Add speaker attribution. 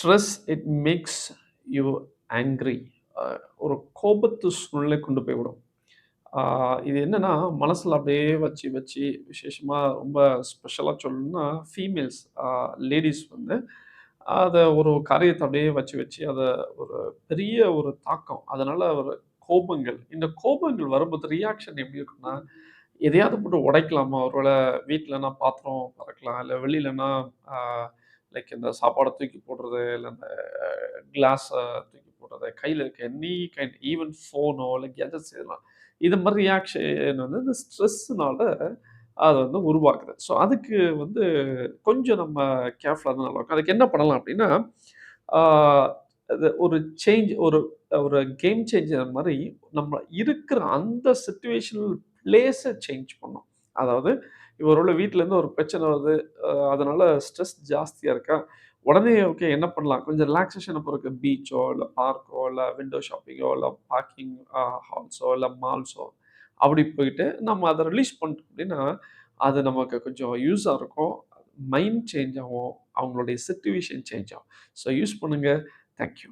Speaker 1: Stress it makes you angry. ஒரு கோபத்து சூழ்நிலை கொண்டு போய் விடும். இது என்னென்னா மனசில் அப்படியே வச்சு வச்சு விசேஷமாக ரொம்ப ஸ்பெஷலாக சொல்லணும்னா, ஃபீமேல்ஸ் லேடிஸ் லேடீஸ் வந்து அதை ஒரு காரியத்தை அப்படியே வச்சு வச்சு அதை ஒரு பெரிய ஒரு தாக்கம். அதனால் ஒரு கோபங்கள். இந்த கோபங்கள் வரும்போது ரியாக்ஷன் எப்படி இருக்கும்னா, எதையாவது போட்டு உடைக்கலாமா? ஒருவேளை வீட்டிலனா பாத்திரம் பறக்கலாம். இல்லை வெளியிலனா லைக் இந்த சாப்பாடை தூக்கி போடுறது, இல்லை இந்த கிளாஸை தூக்கி போடுறது, கையில் இருக்க எனி கைண்ட் ஈவன் ஃபோனோ இல்லை கேட்ஜெட்ஸ் இதெல்லாம். இது மாதிரி ரியாக்ஷன் வந்து இந்த ஸ்ட்ரெஸ்ஸுனால அது வந்து உருவாக்குது. ஸோ அதுக்கு வந்து கொஞ்சம் நம்ம கேர்ஃபுல்லாக இருந்தா நல்லாருக்கும். அதுக்கு என்ன பண்ணலாம் அப்படின்னா அது ஒரு சேஞ்ச் ஒரு ஒரு கேம் சேஞ்சர் மாதிரி நம்ம இருக்கிற அந்த சுச்சுவேஷனல் பிளேஸை சேஞ்ச் பண்ணோம் அதாவது ஒருவேள வீட்டிலேருந்து ஒரு பிரச்சனை வருது. அதனால் ஸ்ட்ரெஸ் ஜாஸ்தியாக இருக்கா? உடனே ஓகே என்ன பண்ணலாம்? கொஞ்சம் ரிலாக்சேஷன போறதுக்கு பீச்சோ, இல்லை பார்க்கோ, இல்லை விண்டோ ஷாப்பிங்கோ, இல்லை பார்க்கிங் ஹால்ஸோ, இல்லை மால்ஸோ அப்படி போயிட்டு நம்ம அதை ரிலீஸ் பண்ணிட்டோம் அப்படின்னா, அது நமக்கு கொஞ்சம் யூஸாக இருக்கும். மைண்ட் சேஞ்ச் ஆகும். அவங்களுடைய சுச்சுவேஷன் சேஞ்ச் ஆகும். ஸோ யூஸ் பண்ணுங்கள் தேங்க் யூ.